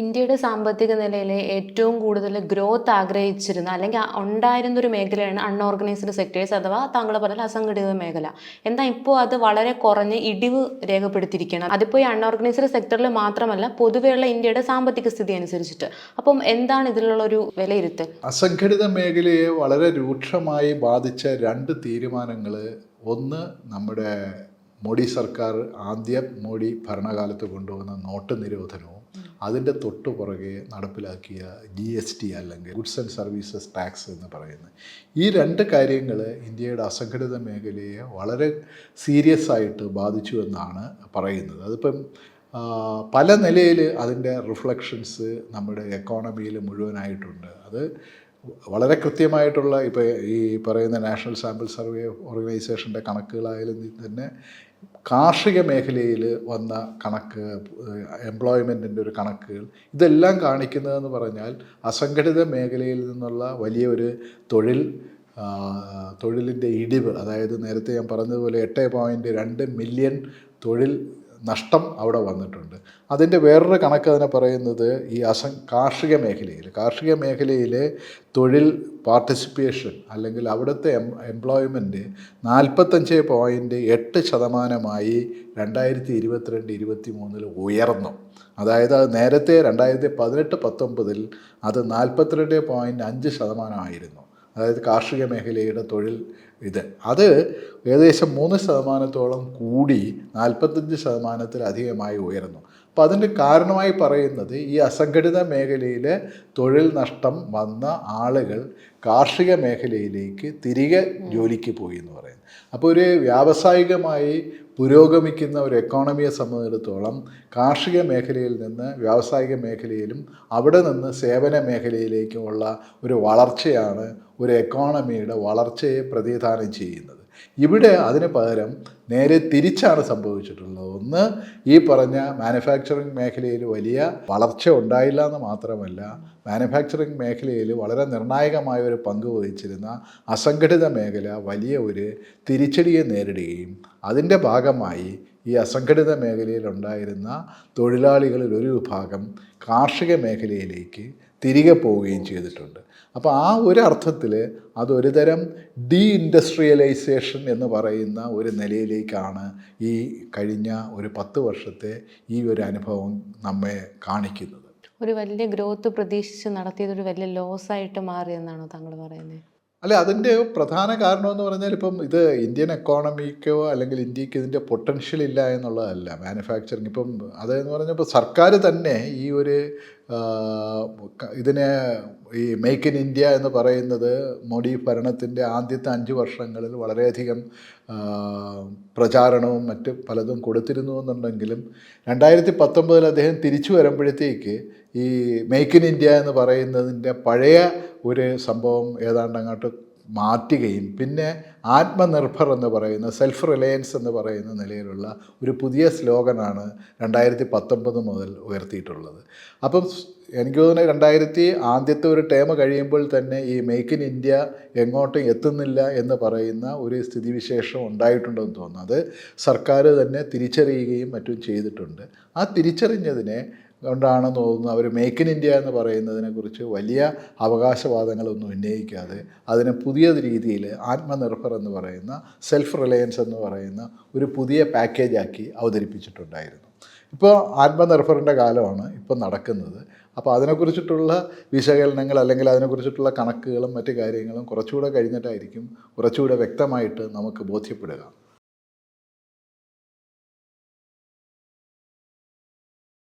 ഇന്ത്യയുടെ സാമ്പത്തിക നിലയിലെ ഏറ്റവും കൂടുതൽ ഗ്രോത്ത് ആഗ്രഹിച്ചിരുന്ന അല്ലെങ്കിൽ ഉണ്ടായിരുന്ന ഒരു മേഖലയാണ് അൺഓർഗനൈസ്ഡ് സെക്ടേഴ്സ് അഥവാ താങ്കൾ പറഞ്ഞ അസംഘടിത മേഖല. എന്നാൽ ഇപ്പോൾ അത് വളരെ കുറഞ്ഞ് ഇടിവ് രേഖപ്പെടുത്തിയിരിക്കുകയാണ്. അതിപ്പോൾ ഈ അൺഓർഗനൈസ്ഡ് സെക്ടറിൽ മാത്രമല്ല പൊതുവെയുള്ള ഇന്ത്യയുടെ സാമ്പത്തിക സ്ഥിതി അനുസരിച്ചിട്ട്. അപ്പം എന്താണ് ഇതിലുള്ള ഒരു വിലയിരുത്തൽ? അസംഘടിത മേഖലയെ വളരെ രൂക്ഷമായി ബാധിച്ച രണ്ട് തീരുമാനങ്ങൾ ഒന്ന് നമ്മുടെ മോഡി സർക്കാർ ആദ്യം മോഡി ഭരണകാലത്ത് കൊണ്ടുവന്ന നോട്ട് നിരോധനവും. അതിന്റെ തൊട്ടു പുറകെ നടപ്പിലാക്കിയ ജി എസ് ടി അല്ലെങ്കിൽ ഗുഡ്സ് ആൻഡ് സർവീസസ് ടാക്സ് എന്ന് പറയുന്നത് ഈ രണ്ട് കാര്യങ്ങൾ ഇന്ത്യയുടെ അസംഘടിത മേഖലയെ വളരെ സീരിയസ് ആയിട്ട് ബാധിച്ചു എന്നാണ് പറയുന്നത്. അതിപ്പം പല നിലയിൽ അതിന്റെ റിഫ്ലക്ഷൻസ് നമ്മുടെ എക്കോണമിയിൽ മുഴുവനായിട്ടുണ്ട്. അത് വളരെ കൃത്യമായിട്ടുള്ള ഇപ്പോൾ ഈ പറയുന്ന നാഷണൽ സാമ്പിൾ സർവേ ഓർഗനൈസേഷന്റെ കണക്കുകളായാലും തന്നെ കാർഷിക മേഖലയിൽ വന്ന കണക്ക് എംപ്ലോയ്മെന്റിന്റെ ഒരു കണക്കുകൾ ഇതെല്ലാം കാണിക്കുന്നതെന്ന് പറഞ്ഞാൽ അസംഘടിത മേഖലയിൽ നിന്നുള്ള വലിയൊരു തൊഴിൽ തൊഴിലിന്റെ ഇടിവ്. അതായത് നേരത്തെ ഞാൻ പറഞ്ഞതുപോലെ എട്ട് പോയിന്റ് രണ്ട് മില്യൺ തൊഴിൽ നഷ്ടം അവിടെ വന്നിട്ടുണ്ട്. അതിന്റെ വേറൊരു കണക്ക് അതിനെ പറയുന്നത് ഈ അസ കാർഷിക മേഖലയിൽ. കാർഷിക മേഖലയിലെ തൊഴിൽ പാർട്ടിസിപ്പേഷൻ അല്ലെങ്കിൽ അവിടുത്തെ എം എംപ്ലോയ്മെന്റ് നാൽപ്പത്തഞ്ച് പോയിന്റ് എട്ട് ശതമാനമായി രണ്ടായിരത്തി ഇരുപത്തിരണ്ട് ഇരുപത്തി മൂന്നിൽ ഉയർന്നു. അതായത് അത് നേരത്തെ രണ്ടായിരത്തി പതിനെട്ട് പത്തൊമ്പതിൽ അത് നാൽപ്പത്തിരണ്ട് പോയിന്റ് അഞ്ച് ശതമാനമായിരുന്നു അതായത് കാർഷിക മേഖലയുടെ തൊഴിൽ ഇത്. അത് ഏകദേശം മൂന്ന് ശതമാനത്തോളം കൂടി നാൽപ്പത്തഞ്ച് ശതമാനത്തിലധികമായി ഉയർന്നു അപ്പോൾ അതിന്റെ കാരണമായി പറയുന്നത് ഈ അസംഘടിത മേഖലയിൽ തൊഴിൽ നഷ്ടം വന്ന ആളുകൾ കാർഷിക മേഖലയിലേക്ക് തിരികെ ജോലിക്ക് പോയി എന്ന് പറയുന്നത്. അപ്പോൾ ഒരു വ്യാവസായികമായി പുരോഗമിക്കുന്ന ഒരു എക്കോണമിയെ സംബന്ധിച്ചിടത്തോളം കാർഷിക മേഖലയിൽ നിന്ന് വ്യാവസായിക മേഖലയിലും അവിടെ നിന്ന് സേവന മേഖലയിലേക്കുമുള്ള ഒരു വളർച്ചയാണ് ഒരു എക്കോണമിയുടെ വളർച്ചയെ പ്രതിനിധാനം ചെയ്യുന്നത്. ഇവിടെ അതിന് പകരം നേരെ തിരിച്ചാണ് സംഭവിച്ചിട്ടുള്ളത്. ഒന്ന് ഈ പറഞ്ഞ മാനുഫാക്ചറിങ് മേഖലയിൽ വലിയ വളർച്ച ഉണ്ടായില്ല എന്ന് മാത്രമല്ല മാനുഫാക്ചറിങ് മേഖലയിൽ വളരെ നിർണായകമായ ഒരു പങ്ക് വഹിച്ചിരുന്ന അസംഘടിത മേഖല വലിയ ഒരു തിരിച്ചടിയെ നേരിടുകയും അതിന്റെ ഭാഗമായി ഈ അസംഘടിത മേഖലയിലുണ്ടായിരുന്ന തൊഴിലാളികളിൽ ഒരു വിഭാഗം കാർഷിക മേഖലയിലേക്ക് തിരികെ പോവുകയും ചെയ്തിട്ടുണ്ട്. അപ്പോൾ ആ ഒരു അർത്ഥത്തിൽ അതൊരു തരം ഡി ഇൻഡസ്ട്രിയലൈസേഷൻ എന്ന് പറയുന്ന ഒരു നിലയിലേക്കാണ് ഈ കഴിഞ്ഞ ഒരു പത്ത് വർഷത്തെ ഈ ഒരു അനുഭവം നമ്മെ കാണിക്കുന്നത്. ഒരു വലിയ ഗ്രോത്ത് പ്രതീക്ഷിച്ച് നടത്തിയത് ഒരു വലിയ ലോസ് ആയിട്ട് മാറിയെന്നാണോ താങ്കൾ പറയുന്നത് അല്ല അതിന്റെ പ്രധാന കാരണമെന്ന് പറഞ്ഞാൽ ഇപ്പം ഇത് ഇന്ത്യൻ എക്കോണമിക്കോ അല്ലെങ്കിൽ ഇന്ത്യയ്ക്ക് ഇതിന്റെ പൊട്ടൻഷ്യൽ ഇല്ല എന്നുള്ളതല്ല. മാനുഫാക്ചറിങ് ഇപ്പം അതെന്ന് പറഞ്ഞപ്പോൾ സർക്കാർ തന്നെ ഈ ഒരു ഇതിനെ ഈ മേക്ക് ഇൻ ഇന്ത്യ എന്ന് പറയുന്നത് മോഡി ഭരണത്തിന്റെ ആദ്യത്തെ അഞ്ച് വർഷങ്ങളിൽ വളരെയധികം പ്രചാരണവും മറ്റ് പലതും കൊടുത്തിരുന്നു എന്നുണ്ടെങ്കിലും രണ്ടായിരത്തി പത്തൊമ്പതിൽ അദ്ദേഹം തിരിച്ചു വരുമ്പോഴത്തേക്ക് ഈ മേക്ക് ഇൻ ഇന്ത്യ എന്ന് പറയുന്നതിന്റെ പഴയ ഒരു സംഭവം ഏതാണ്ട് അങ്ങോട്ട് മാറ്റുകയും പിന്നെ ആത്മനിർഭർ എന്ന് പറയുന്ന സെൽഫ് റിലയൻസ് എന്ന് പറയുന്ന നിലയിലുള്ള ഒരു പുതിയ സ്ലോഗനാണ് രണ്ടായിരത്തി പത്തൊമ്പത് മുതൽ ഉയർത്തിയിട്ടുള്ളത്. അപ്പം എനിക്ക് തോന്നുന്നു രണ്ടായിരത്തി ആദ്യത്തെ ഒരു ടേം കഴിയുമ്പോൾ തന്നെ ഈ മേക്ക് ഇൻ ഇന്ത്യ എങ്ങോട്ടും എത്തുന്നില്ല എന്ന് പറയുന്ന ഒരു സ്ഥിതിവിശേഷം ഉണ്ടായിട്ടുണ്ടെന്ന് തോന്നുന്നു. അത് സർക്കാർ തന്നെ തിരിച്ചറിയുകയും മറ്റും ചെയ്തിട്ടുണ്ട്. ആ തിരിച്ചറിഞ്ഞതിനെ കൊണ്ടാണ് തോന്നുന്നു അവർ മേക്ക് ഇൻ ഇന്ത്യ എന്ന് പറയുന്നതിനെക്കുറിച്ച് വലിയ അവകാശവാദങ്ങളൊന്നും ഉന്നയിക്കാതെ അതിനെ പുതിയ രീതിയിൽ ആത്മനിർഭർ എന്ന് പറയുന്ന സെൽഫ് റിലയൻസ് എന്ന് പറയുന്ന ഒരു പുതിയ പാക്കേജാക്കി അവതരിപ്പിച്ചിട്ടുണ്ടായിരുന്നു. ഇപ്പോൾ ആത്മനിർഭറിന്റെ കാലമാണ് ഇപ്പോൾ നടക്കുന്നത്. അപ്പോൾ അതിനെക്കുറിച്ചിട്ടുള്ള വിശകലനങ്ങൾ അല്ലെങ്കിൽ അതിനെക്കുറിച്ചിട്ടുള്ള കണക്കുകളും മറ്റു കാര്യങ്ങളും കുറച്ചുകൂടെ കഴിഞ്ഞിട്ടായിരിക്കും കുറച്ചുകൂടെ വ്യക്തമായിട്ട് നമുക്ക് ബോധ്യപ്പെടുക.